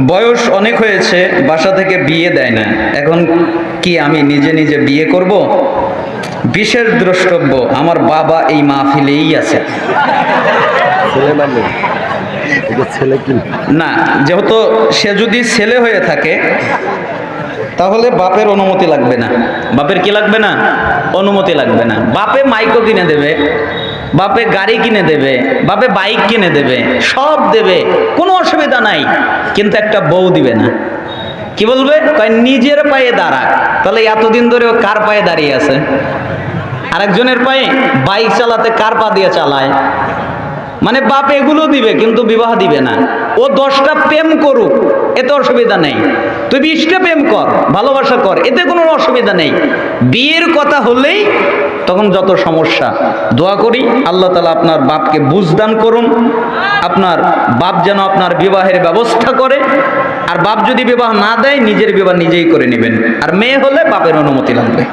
বয়স অনেক হয়েছে বাসা থেকে বিয়ে দেয় না। এখন কি আমি নিজে নিজে বিয়ে করব? বিশেষ দ্রষ্টব্য আমার বাবা এই মাহফিলেই আছে। না যেহেতু সে যদি ছেলে হয়ে থাকে তাহলে বাপের অনুমতি লাগবে না। বাপের কি লাগবে না? অনুমতি লাগবে না। বাপে মাইকও কিনে দেবে বাপে গাড়ি কিনে দেবে বাপে বাইক কিনে দেবে সব দেবে। কোনো অসুবিধা নাই, কিন্তু একটা বউ দিবে না। কি বলবে? নিজের পায়ে দাঁড়া। তাহলে এতদিন ধরে কার পায়ে দাঁড়িয়ে আছে? আরেকজনের পায়ে বাইক চালাতে কার পা দিয়ে চালায়? মানে বাপ এগুলো দিবে, কিন্তু বিবাহ দিবে না। ও দশটা প্রেম করুক, এতে অসুবিধা নেই। তুই বিশটা প্রেম কর, ভালোবাসা কর, এতে কোনো অসুবিধা নেই। বিয়ের কথা হলেই তখন যত সমস্যা, দোয়া করি, আল্লাহ তালা আপনার বাপকে বুঝদান করুন, আপনার বাপ যেন আপনার বিবাহের ব্যবস্থা করে, আর বাপ যদি বিবাহ না দেয়, নিজের বিবাহ নিজেই করে নেবেন। আর মেয়ে হলে বাপের অনুমতি লাগবে।